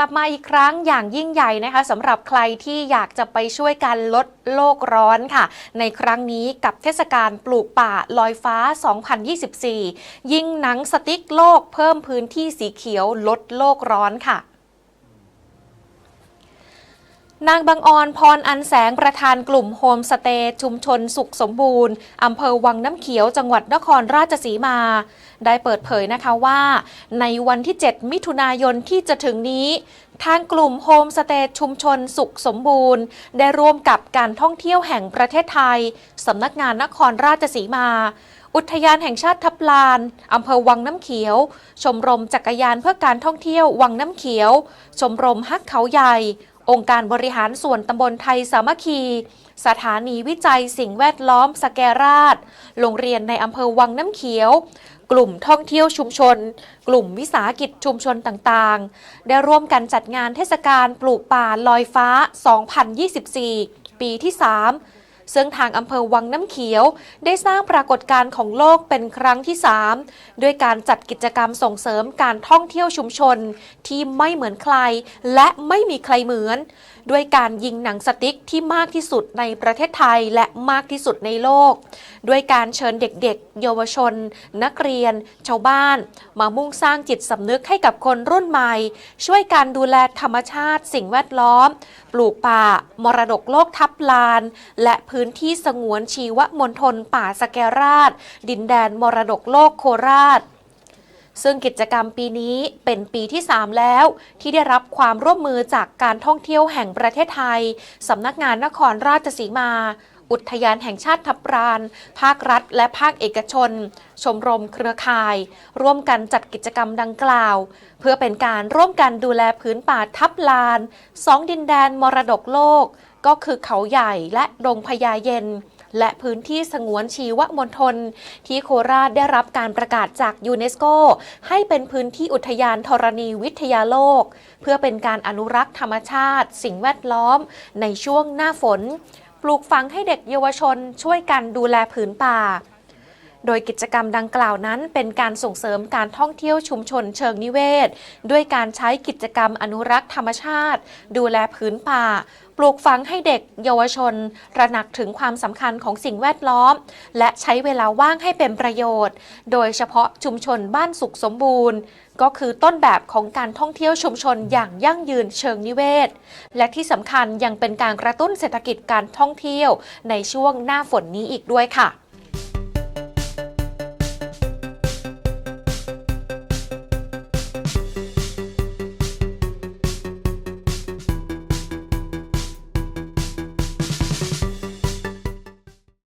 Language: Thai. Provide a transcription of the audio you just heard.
ลับมาอีกครั้งอย่างยิ่งใหญ่นะคะสำหรับใครที่อยากจะไปช่วยกันลดโลกร้อนค่ะ ในครั้งนี้กับเทศกาลปลูกป่าลอยฟ้า 2024 ยิงหนังสติ๊กโลกเพิ่มพื้นที่สีเขียวลดโลกร้อนค่ะ นางบางออนพรอันแสงประธานกลุ่มโฮมสเตย์ชุมชนสุขสมบูรณ์ อำเภอวังน้ำเขียวจังหวัดนครราชสีมา ได้เปิดเผยนะคะว่า ในวันที่ 7 มิถุนายนที่จะถึงนี้ ทางกลุ่มโฮมสเตย์ชุมชนสุขสมบูรณ์ ได้ร่วมกับการท่องเที่ยวแห่งประเทศไทย สำนักงานนครราชสีมาอุทยานแห่งชาติทับลาน อำเภอวังน้ำเขียว ชมรมจักรยานเพื่อการท่องเที่ยววังน้ำเขียว ชมรมฮักเขาใหญ่ องค์การบริหารส่วนตำบลไทยสามัคคี สถานีวิจัยสิ่งแวดล้อมสแกราช โรงเรียนในอำเภอวังน้ำเขียว กลุ่มท่องเที่ยวชุมชน กลุ่มวิสาหกิจชุมชนต่างๆ ได้ร่วมกันจัดงานเทศกาลปลูกป่าลอยฟ้า 2024 ปีที่ 3 ซึ่งทางอำเภอวังน้ำเขียว ได้สร้างปรากฏการณ์ของโลกเป็นครั้งที่ 3 ด้วยการจัดกิจกรรมส่งเสริมการท่องเที่ยวชุมชน ที่ไม่เหมือนใคร และไม่มีใครเหมือน ด้วยการยิงหนังสติ๊กที่มากที่สุดในประเทศไทยและมากที่สุดในโลก ด้วยการเชิญเด็กๆ เยาวชน นักเรียน ชาวบ้าน มามุ่งสร้างจิตสำนึกให้กับคนรุ่นใหม่ ช่วยการดูแลธรรมชาติ สิ่งแวดล้อม ปลูกป่า มรดกโลกทับลาน และพื้นที่สงวนชีวมณฑลป่าสแกราช ดินแดนมรดกโลกโคราชซึ่งกิจกรรมปีนี้เป็นปีที่ 3 แล้ว ที่ได้รับความร่วมมือจากการท่องเที่ยวแห่งประเทศไทย สำนักงานนครราชสีมา อุทยานแห่งชาติทับราน ภาครัฐ และภาคเอกชน ชมรมเครือข่าย ร่วมกันจัดกิจกรรมดังกล่าว เพื่อเป็นการร่วมกันดูแลพื้นป่าทับลานสองดินแดนมรดกโลก ก็คือเขาใหญ่และดงพญาเย็นและพื้นที่สงวนชีวมณฑลที่โคราชได้รับการประกาศจากยูเนสโก ให้เป็นพื้นที่อุทยานธรณีวิทยาโลก เพื่อเป็นการอนุรักษ์ธรรมชาติ สิ่งแวดล้อมในช่วงหน้าฝน ปลูกฝังให้เด็กเยาวชนช่วยกันดูแลผืนป่า โดยกิจกรรมดังกล่าวนั้นเป็นการส่งเสริมการท่องเที่ยวชุมชนเชิงนิเวศ ด้วยการใช้กิจกรรมอนุรักษ์ธรรมชาติ ดูแลผืนป่า ปลูกฝังให้เด็กเยาวชนระหนักถึงความสำคัญของสิ่งแวดล้อม และใช้เวลาว่างให้เป็นประโยชน์ โดยเฉพาะชุมชนบ้านสุขสมบูรณ์ ก็คือต้นแบบของการท่องเที่ยวชุมชนอย่างยั่งยืนเชิงนิเวศ และที่สำคัญยังเป็นการกระตุ้นเศรษฐกิจการท่องเที่ยวในช่วงหน้าฝนนี้อีกด้วยค่ะ